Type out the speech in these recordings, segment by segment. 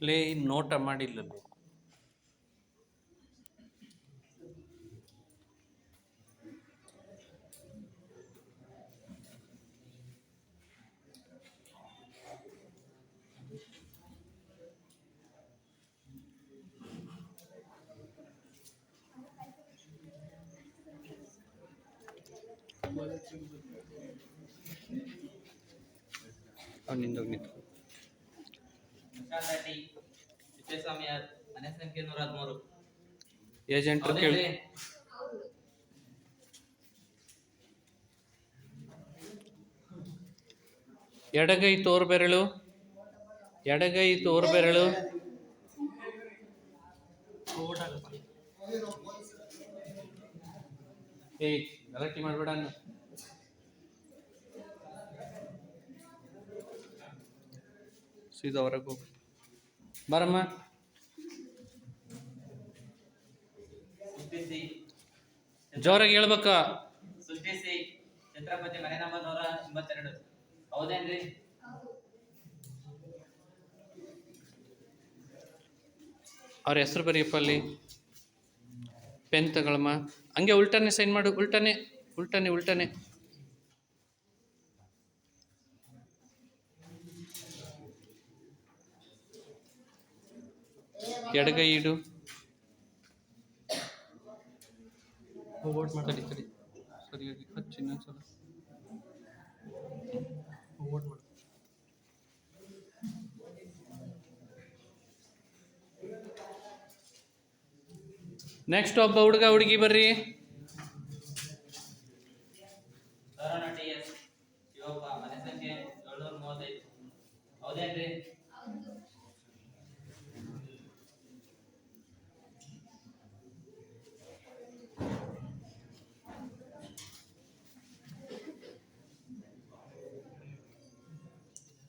ಲೇ ನೋಟ ಮಾಡಿಲ್ಲല്ലോ ಏಜೆಂಟ್ರು ಕೇಳಿ? ಎಡಗೈ ತೋರು ಬೆರಳು. ಎಡಗೈ ತೋರು ಬೆರಳು. ಏಯ್ ಗಲಾಟೆ ಮಾಡಬೇಡ ಸೀದಾ ಹೊರಗೆ ಹೋಗು. ಬರಮ್ಮ. ಸೃಷ್ಟಿಸಿ ಜೋರಾಗಿ ಹೇಳ್ಬೇಕ? ಸೃಷ್ಟಿಸಿ ಛತ್ರಪತಿ ಮನೆ ನಂಬರ್ ನೂರ ಎಂಬತ್ತೆರಡು. ಹೌದೇನ್ರಿ? ಅವ್ರ ಹೆಸರು ಬರೀಪ್ಪ ಅಲ್ಲಿ. ಪೆನ್ ತಗೊಳಮ್ಮ ಹಂಗೆ ಉಲ್ಟಾನೆ ಸೈನ್ ಮಾಡು. ಉಲ್ಟಾನೆ. ಉಲ್ಟಾನೆ ಉಲ್ಟಾನೆ. ಎಡಗೈ ಇಡು. ತಡಿ ತಡಿ ಸರಿಯಾಗಿ ಹಚ್ಚಿ ಇನ್ನೊಂದ್ಸಲ ನೆಕ್ಸ್ಟ್ ಒಬ್ಬ ಹುಡುಗ ಹುಡುಗಿ ಬರ್ರಿ ಸರಣ ಟಿ ಎಸ್ ಶಿವಪ್ಪ ಮನೆ ಸಂಖ್ಯೆ ಏಳ್ನೂರ ಮೂವತ್ತೈದು ಹೌದೇನ್ರಿ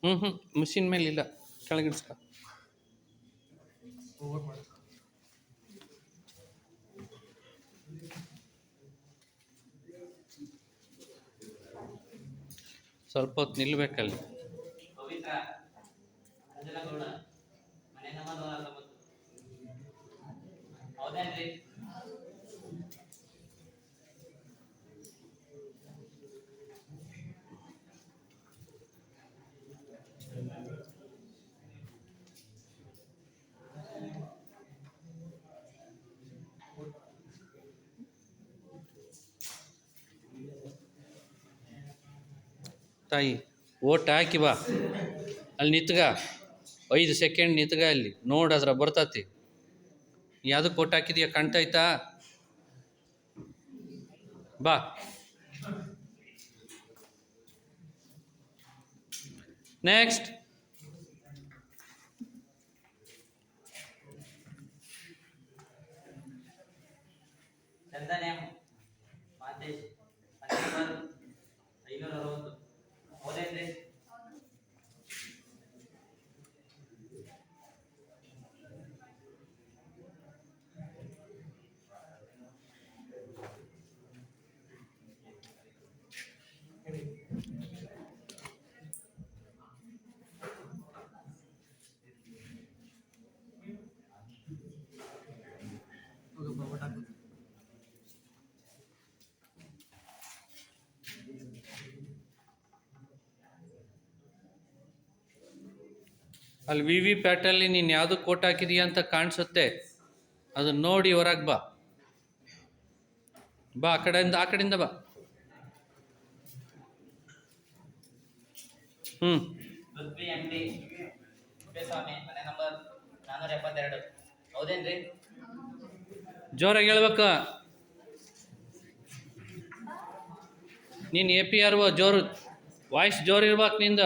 ಹ್ಞೂ ಹ್ಞೂ ಮಿಷಿನ್ ಮೇಲೆ ಇಲ್ಲ. ಕೆಳಗಿಡ್ಸ್ಕ ಸ್ವಲ್ಪ ಹೊತ್ತು ನಿಲ್ಬೇಕಲ್ಲಿ ಪವಿತ್ರ ಅಂಜನಗೌಡ ಮನೆ ನಂಬರ್ ನೂರ ಹತ್ತೊಂಬತ್ತು ಹೌದೇನ್ರಿ ತಾಯಿ, ಓಟ್ ಹಾಕಿ ಬಾ. ಅಲ್ಲಿ ನಿತ್ಗ, ಐದು ಸೆಕೆಂಡ್ ನಿತ್ಗ ಅಲ್ಲಿ, ನೋಡು ಅದ್ರ ಬರ್ತತಿ. ಯಾವುದಕ್ಕೆ ಓಟ್ ಹಾಕಿದೀಯ, ಕಾಣ್ತೈತಾ? ಬಾ. ನೆಕ್ಸ್ಟ್ ಚಂದನೆ ಐನೂರ ನಂಬರ್ ಐನೂರ ಅರವತ್ತು ಹೌದೇನ್ರಿ ಅಲ್ಲಿ ವಿ ವಿ ಪ್ಯಾಟಲ್ಲಿ ನೀನು ಯಾವುದು ಕೋಟ್ ಹಾಕಿದೀಯ ಅಂತ ಕಾಣಿಸುತ್ತೆ. ಅದನ್ನ ನೋಡಿ ಹೊರಗೆ ಬಾ. ಬಾ ಆ ಕಡೆಯಿಂದ ಆ ಕಡೆಯಿಂದ ಬಾ. ಹ್ಞೂ ಜೋರಾಗಿ ಹೇಳ್ಬೇಕ. ನೀನು ಎ ಪಿ ಆರ್ ಓ ಜೋರು. ವಾಯ್ಸ್ ಜೋರು ಇರ್ಬೇಕು ನಿಂದ.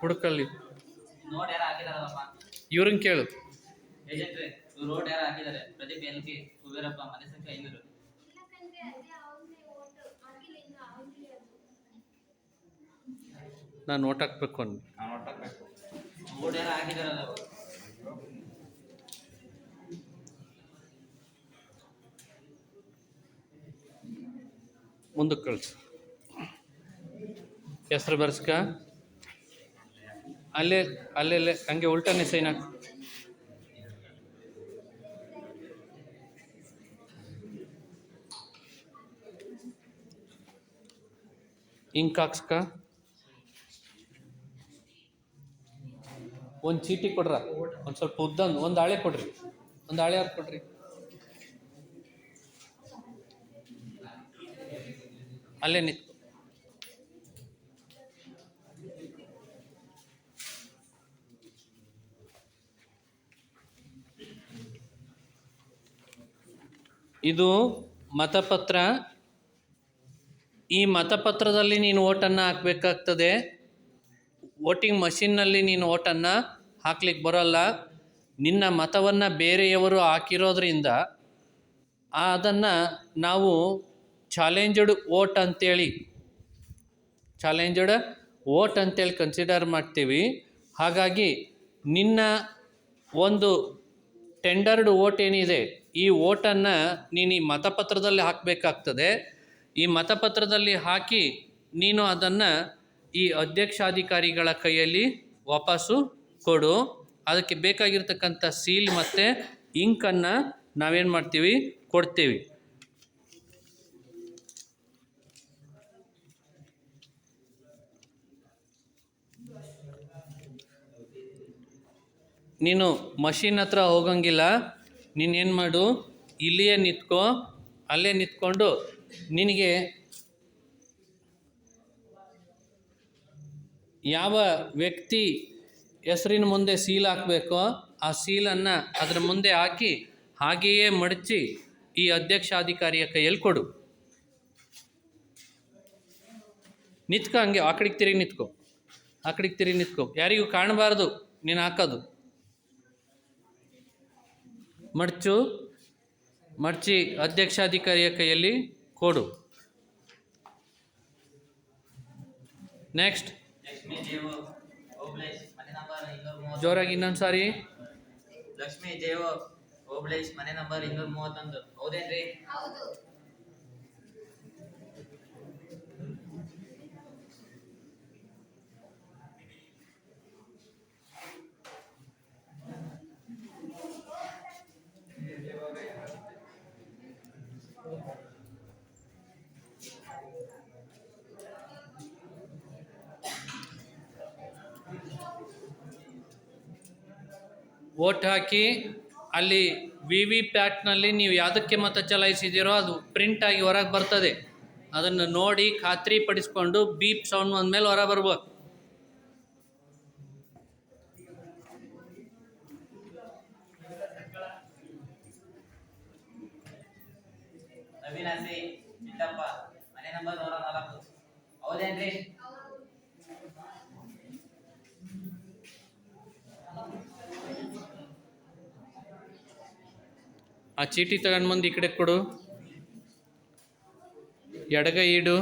ಹುಡುಕಲ್ಲಿ. ನೋಟ್ ಯಾರು ಹಾಕಿದಾರಲ್ಲಪ್ಪ? ಇವ್ರನ್ನ ಕೇಳು. ರೋಡ್ ಯಾರು ಹಾಕಿದ್ದಾರೆ ಪ್ರದೀಪ್ ಎಲ್ ಕೆ ಕುಬೇರಪ್ಪ ಮನೆ ಸಂಖ್ಯೆ ಐನೂರು ನಾನು ಓಟ್ ಹಾಕ್ಬೇಕು ಅಂದ್ ನಾವು ನೋಟ್ ಹಾಕ್ಬೇಕು. ರೋಡ್ ಯಾರು ಹಾಕಿದಾರಲ್ಲ. ಮುಂದಕ್ಕೆ ಕಳಿಸು. ಹೆಸ್ರು ಬರ್ಸ್ಕ. ಅಲ್ಲೇ ಅಲ್ಲೆಲ್ಲೇ ಹಂಗೆ ಉಲ್ಟನೇ ಸೈನ್ ಹಾಕು. ಇಂಕ್ ಹಾಕ್ಸ್ಕ. ಒಂದು ಚೀಟಿ ಕೊಡ್ರ, ಒಂದು ಸ್ವಲ್ಪ ಉದ್ದಂದು, ಒಂದು ಹಾಳೆ ಕೊಡ್ರಿ, ಒಂದು ಹಾಳೆ ಹಾಕಿ ಕೊಡ್ರಿ. ಅಲ್ಲೇ ನಿಂತ್ಕೊ ಇದು ಮತಪತ್ರ. ಈ ಮತಪತ್ರದಲ್ಲಿ ನೀನು ಓಟನ್ನು ಹಾಕಬೇಕಾಗ್ತದೆ. ವೋಟಿಂಗ್ ಮಷಿನ್ನಲ್ಲಿ ನೀನು ಓಟನ್ನು ಹಾಕ್ಲಿಕ್ಕೆ ಬರೋಲ್ಲ. ನಿನ್ನ ಮತವನ್ನು ಬೇರೆಯವರು ಹಾಕಿರೋದ್ರಿಂದ ಅದನ್ನು ನಾವು ಚಾಲೆಂಜಡ್ ವೋಟ್ ಅಂತೇಳಿ, ಚಾಲೆಂಜಡ್ ವೋಟ್ ಅಂತೇಳಿ ಕನ್ಸಿಡರ್ ಮಾಡ್ತೀವಿ. ಹಾಗಾಗಿ ನಿನ್ನ ಒಂದು ಟೆಂಡರ್ಡ್ ವೋಟ್ ಏನಿದೆ ಈ ಓಟನ್ನು ನೀನು ಈ ಮತಪತ್ರದಲ್ಲಿ ಹಾಕಬೇಕಾಗ್ತದೆ. ಈ ಮತಪತ್ರದಲ್ಲಿ ಹಾಕಿ ನೀನು ಅದನ್ನು ಈ ಅಧ್ಯಕ್ಷಾಧಿಕಾರಿಗಳ ಕೈಯಲ್ಲಿ ವಾಪಸ್ಸು ಕೊಡು. ಅದಕ್ಕೆ ಬೇಕಾಗಿರ್ತಕ್ಕಂಥ ಸೀಲ್ ಮತ್ತು ಇಂಕನ್ನು ನಾವೇನು ಮಾಡ್ತೀವಿ? ಕೊಡ್ತೀವಿ. ನೀನು ಮಷಿನ್ ಹತ್ರ ಹೋಗಂಗಿಲ್ಲ. ನೀನೇನು ಮಾಡು? ಇಲ್ಲಿಯೇ ನಿಂತ್ಕೋ, ಅಲ್ಲೇ ನಿಂತ್ಕೊಂಡು ನಿನಗೆ ಯಾವ ವ್ಯಕ್ತಿ ಹೆಸರಿನ ಮುಂದೆ ಸೀಲ್ ಹಾಕಬೇಕೋ, ಆ ಸೀಲನ್ನು ಅದರ ಮುಂದೆ ಹಾಕಿ ಹಾಗೆಯೇ ಮಡಚಿ ಈ ಅಧ್ಯಕ್ಷಾಧಿಕಾರಿಯ ಕೈಯಲ್ಲಿ ಕೊಡು. ನಿಂತ್ಕೊ ಹಂಗೆ ಆಕಡಿಗೆ ಕಡೆಗೆ ತಿರುಗಿ ನಿಂತ್ಕೊ ಆಕಡಿಗೆ ಕಡೆಗೆ ತಿರುಗಿ ನಿಂತ್ಕೊ. ಯಾರಿಗೂ ಕಾಣಬಾರ್ದು, ನೀನು ಹಾಕೋದು. ಮಡ್ಚು ಮಡ್ಚಿ ಅಧ್ಯಕ್ಷಾಧಿಕಾರಿಯ ಕೈಯಲ್ಲಿ ಕೊಡು. ನೆಕ್ಸ್ಟ್ ಲಕ್ಷ್ಮೀ ದೇವ ಓಬ್ಳೇಶ್ ಮನೆ ನಂಬರ್ ಇನ್ನೂರ ಮೂವತ್ತು ಜೋರಾಗಿ ಇನ್ನೊಂದು ಸಾರಿ. ಲಕ್ಷ್ಮೀ ದೇವ ಓಬ್ಳೇಶ್ ಮನೆ ನಂಬರ್ ಇನ್ನೂರ ಮೂವತ್ತೊಂದು. ಹೌದೇನ್ರಿ? ವೋಟ್ ಹಾಕಿ ಅಲ್ಲಿ ವಿ ವಿ ಪ್ಯಾಟ್ನಲ್ಲಿ ನೀವು ಯಾವುದಕ್ಕೆ ಮತ ಚಲಾಯಿಸಿದ್ದೀರೋ ಅದು ಪ್ರಿಂಟ್ ಆಗಿ ಹೊರಗೆ ಬರ್ತದೆ. ಅದನ್ನು ನೋಡಿ ಖಾತ್ರಿ ಪಡಿಸ್ಕೊಂಡು ಬೀಪ್ ಸೌಂಡ್ ಬಂದಮೇಲೆ ಹೊರ ಬರ್ಬೋದು. ಅವಿನಾಸಿ ಚಿತ್ತಪ್ಪ, ಮನೆ ನಂಬರ್ ನೂರ ನಾಲ್ಕು. ಹೌದೇನ್ರಿ? ಆ ಚೀಟಿ ತಗೊಂಡು ಬಂದು ಈ ಕಡೆ ಕೊಡು. ಎಡಗ ಇಡು.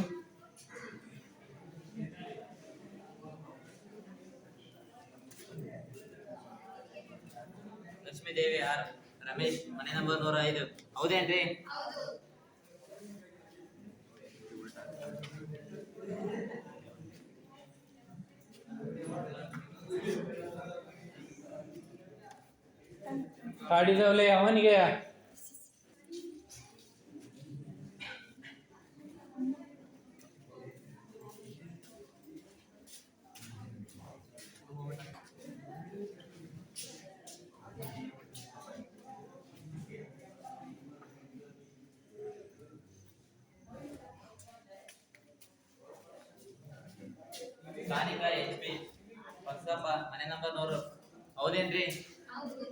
ಲಕ್ಷ್ಮೀದೇವಿ ಆರ್ ರಮೇಶ್ ಮನೆ ನಂಬರ್ ನೂರ ಐದು ಹೌದೇನ್ರಿ? ಹೌದು ಕಾಡಿದವಲೆ ಅವನಿಗೆ ಕಾನಿಕಾ ಎಚ್ ಪಿ ಬಸಪ್ಪ ಮನೆ ನಂಬರ್ ನೂರು ಹೌದೇನ್ರಿ ಹೌದು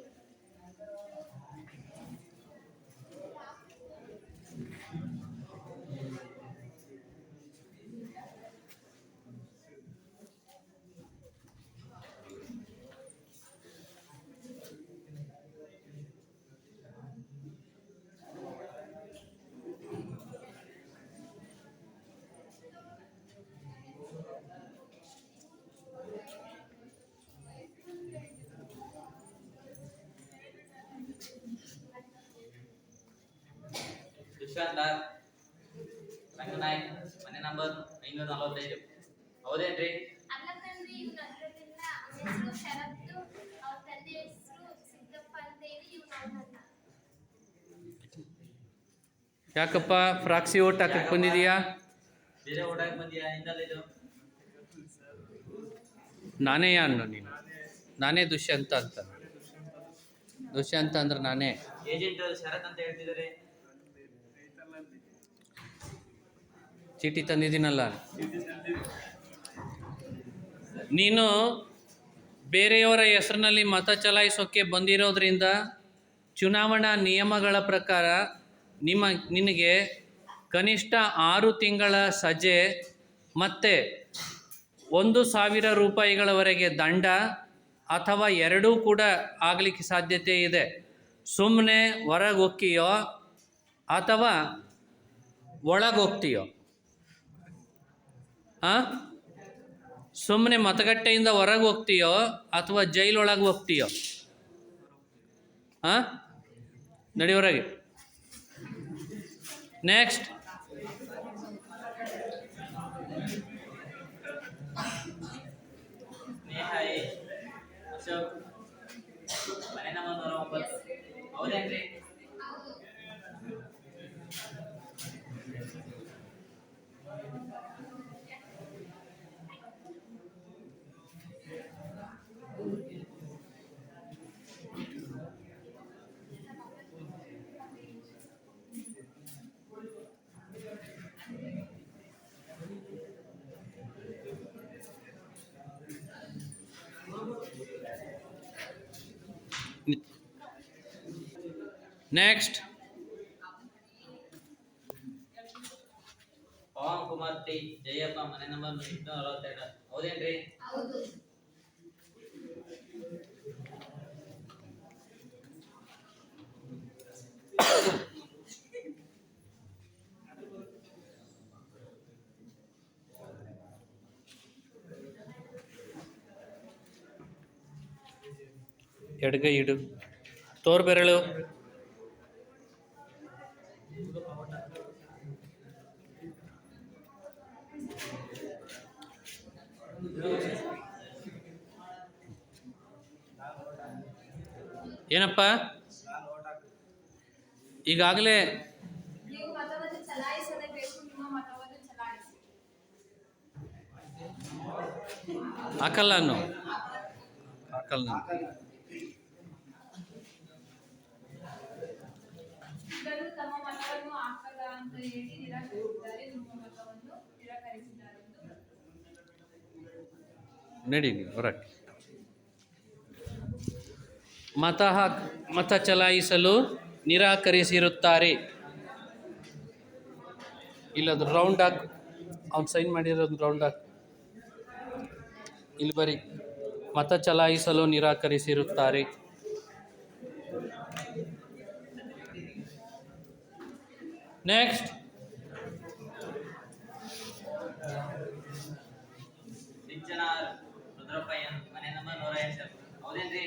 ಆರ್ ರಂಗನಾಯಕ್ ಮನೆ ನಂಬರ್ ಐನೂರ ನಲವತ್ತೈದು. ಹೌದೇನ್ರಿ? ಯಾಕಪ್ಪ? ಫ್ರಾಕ್ಸಿ ಓಟ್ ಹಾಕಕ್ಕೆ ಬಂದಿದೀಯಾ? ಬೇರೆ ಓಡಾಕ್ ಬಂದಿಯಾ? ಹಿಂದಲ್ಲ ಇದು? ನಾನೇ ಅನ್ನು ನೀನು? ನಾನೇ ದುಷ್ಯಂತ ಅಂತ. ದುಷ್ಯಂತ ಅಂದ್ರೆ ನಾನೇ. ಏಜೆಂಟ್ ಶರತ್ ಅಂತ ಹೇಳ್ತಿದ್ದಾರೆ ಚೀಟಿ ತಂದಿದ್ದೀನಲ್ಲ. ನೀನು ಬೇರೆಯವರ ಹೆಸರಿನಲ್ಲಿ ಮತ ಚಲಾಯಿಸೋಕ್ಕೆ ಬಂದಿರೋದ್ರಿಂದ ಚುನಾವಣಾ ನಿಯಮಗಳ ಪ್ರಕಾರ ನಿಮ್ಮ, ನಿನಗೆ ಕನಿಷ್ಠ ಆರು ತಿಂಗಳ ಸಜೆ ಮತ್ತು ಒಂದು ಸಾವಿರ ರೂಪಾಯಿಗಳವರೆಗೆ ದಂಡ ಅಥವಾ ಎರಡೂ ಕೂಡ ಆಗಲಿಕ್ಕೆ ಸಾಧ್ಯತೆ ಇದೆ. ಸುಮ್ಮನೆ ಹೊರಗೊಕ್ಕಿಯೋ ಅಥವಾ ಒಳಗೆ ಹಾಂ ಸುಮ್ಮನೆ ಮತಗಟ್ಟೆಯಿಂದ ಹೊರಗೆ ಹೋಗ್ತೀಯೋ ಅಥವಾ ಜೈಲೊಳಗೆ ಹೋಗ್ತೀಯೋ? ಹಾಂ ನಡಿ ಹೊರಗೆ. Next Sneha next Pavan Kumar T Jayappa ಮನೆ ನಂಬರ್ ಇನ್ನೂರ ಅರವತ್ತೆರಡು. ಹೌದೇನ್ರಿ? ಹೌದು. ಎಡಗೈ ಇಡು. ತೋರ್ ಏನಪ್ಪ? ಈಗಾಗಲೇ ಹಾಕಲ್ಲ ಅನ್ನು. ಹಾಕಲ್ಲ ನಾನು ನೀವು ತಮ್ಮ ಮತವನ್ನು ಹಾಕಲ್ಲ ಅಂತ ಹೇಳಿ ನಿರಾಕರಿಸಿದ್ದಾರೆ ನಿಮ್ಮ ಮತವನ್ನು ನಿರಾಕರಿಸಿದ್ದಾರೆ ಎಂದು ನಡಿ ನೀವು ಹೊರಗೆ ಮತ ಮತ ಚಲಾಯಿಸಲು ನಿರಾಕರಿಸಿರುತ್ತಾರೆ. ಇಲ್ಲದು ರೌಂಡ್ ಹಾಕ್, ಅವ್ನು ಸೈನ್ ಮಾಡಿರೋದು ರೌಂಡ್ ಹಾಕ್. ಇಲ್ಲಿ ಬರೀ ಮತ ಚಲಾಯಿಸಲು ನಿರಾಕರಿಸಿರುತ್ತಾರೆ. ನೆಕ್ಸ್ಟ್ ನೂರ ಹೌದೇನ್ರಿ?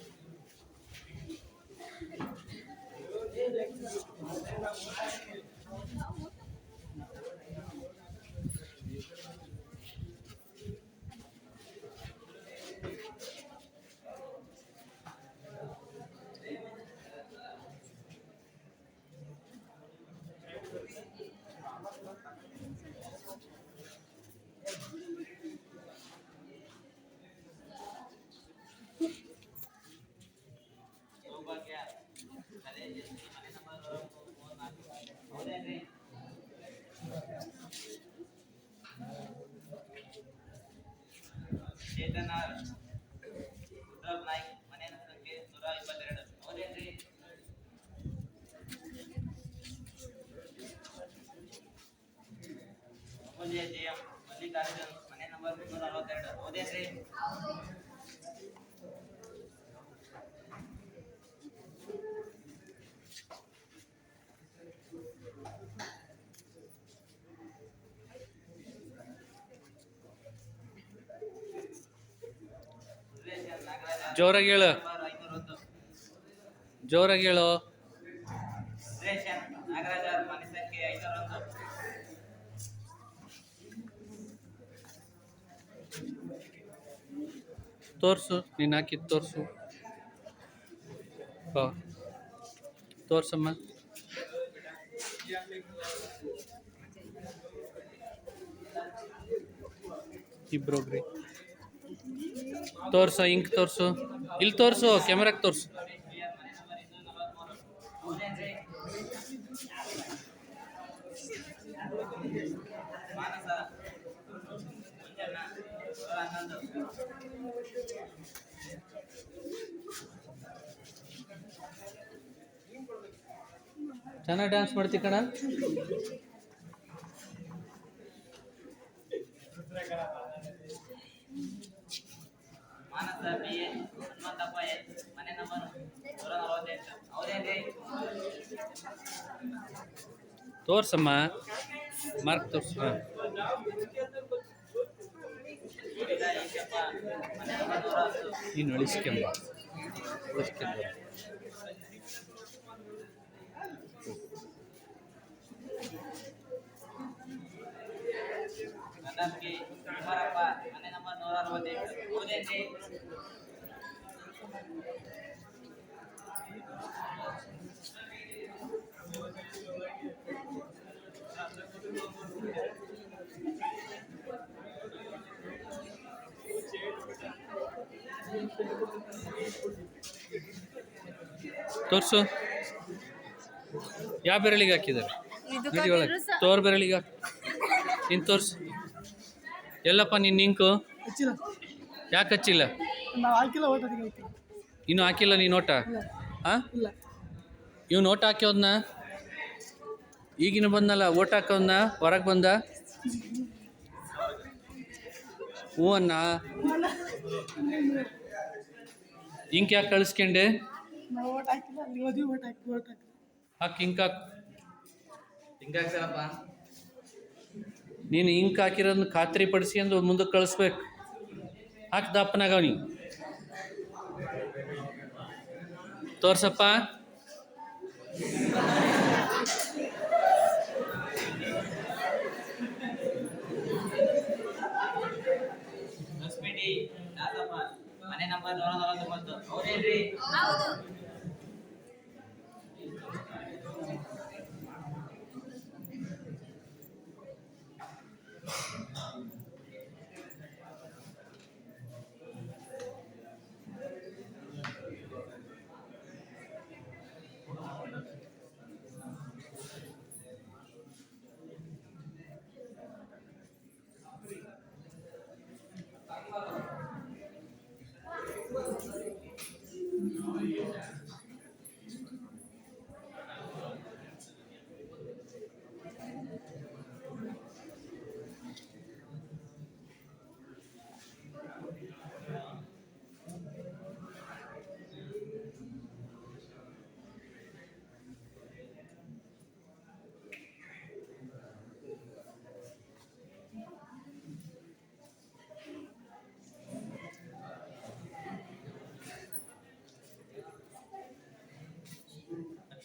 ಮನೆ ನಂಬರ್ ಅರವತ್ತೆರಡು ಜೋರಾಗಿ ಹೇಳು. ಜೋರಾಗಿ ಹೇಳು. ತೋರಿಸು ನೀನು ಹಾಕಿದ್ದು ತೋರಿಸು. ಬಾ. ತೋರ್ಸಮ್ಮ. ಇಬ್ರೊಬ್ರಿ ತೋರ್ಸು ಇಂಕ್ ತೋರಿಸು. ಇಲ್ಲಿ ತೋರಿಸು ಕ್ಯಾಮ್ರಾಗೆ ತೋರಿಸು. ಚೆನ್ನಾಗಿ ಡ್ಯಾನ್ಸ್ ಮಾಡ್ತಿ ಕಣ? ತೋರ್ಸಮ್ಮ. ಮಾರ್ಕ್ ತೋರ್ಸ. ನೀನು ಅಳಿಸ್ಕೆಂಬ ಅಳಿಸ್ಕೆಂಬ ಕುಮಾರಪ್ಪ ಮನೆ ನಂಬರ್ ನೂರ ಅರವತ್ತೈದು ಓದೇನೆ ತೋರ್ಸು. ಯಾವ ಬೆರಳಿಗೆ ಹಾಕಿದ್ದಾರೆ? ತೋರ್ ಬೆರಳಿಗೆ ಹಾಕಿ. ತೋರ್ಸು. ಎಲ್ಲಪ್ಪ ನಿನ್ನ ಇಂಕು ಹಚ್ಚಿಲ್ಲ. ಯಾಕೆ ಹಚ್ಚಿಲ್ಲ? ನಾವು ಹಾಕಿಲ್ಲ ಓಟ್ ಅದಕ್ಕೆ ಹಾಕಿಲ್ಲ. ಇನ್ನೂ ಹಾಕಿಲ್ಲ ನೀನು ನೋಟ ಹಾಂ? ಇಲ್ಲ. ಇವ್ನು ಓಟ್ ಹಾಕ್ಯೋದ್ನ ಈಗಿನ ಬಂದಲ್ಲ ಓಟ್ ಹಾಕೋದ್ನ ಹೊರಗೆ ಬಂದ? ಹ್ಞೂ ಅನ್ನ ಇಂಕ್ ಯಾಕೆ ಕಳಿಸ್ಕೊಂಡೆ? ಹಾಕಿ ಇಂಕ್ ಹಾಕಿ. ಹಾಕಿ ಇಂಕ್ ಹಾಕು. ಹಿಂಗಾಗ್ತಾರಪ್ಪ ನೀನು ಇಂಕ್ ಹಾಕಿರೋದನ್ನ ಖಾತ್ರಿ ಪಡಿಸಿ ಅಂದು ಮುಂದಕ್ಕೆ ಕಳಿಸ್ಬೇಕು ಹಾಕ್ದಪ್ಪನಾಗ ನೀ ತೋರ್ಸಪ್ಪ. ಮನೆ ನಂಬರ್ ನೂರ ನಲವತ್ತೊಂಬತ್ತು. ಹೌದೇನ್ರಿ?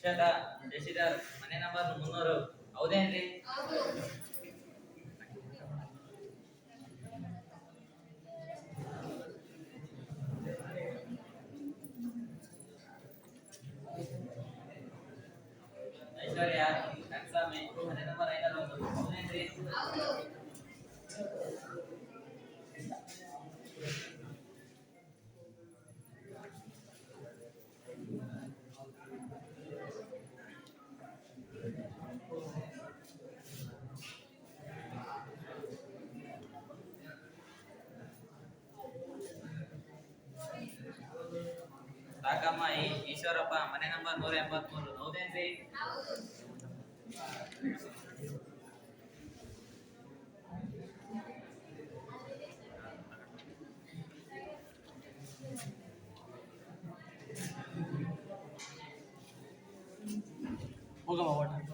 ಅಕ್ಷತಾ ಮನೆ ನಂಬರ್ ಮುನ್ನೂರು. ಹೌದೇನ್ರಿ ಐಶ್ವರ್ಯ ರಂಗಸ್ವಾಮಿ ಮನೆ ನಂಬರ್ ಐನೂರ ಒಂದು ಹೌದೇನ್ರಿ ಸಾಕಮ್ಮ ಈ ಈಶ್ವರಪ್ಪ ಮನೆ ನಂಬರ್ ನೂರ ಎಂಬತ್ಮೂರು ಹೌದೇನ್ರಿ ಹೋಗಮ್ಮ ಓಟ್ ಹಾಕಿ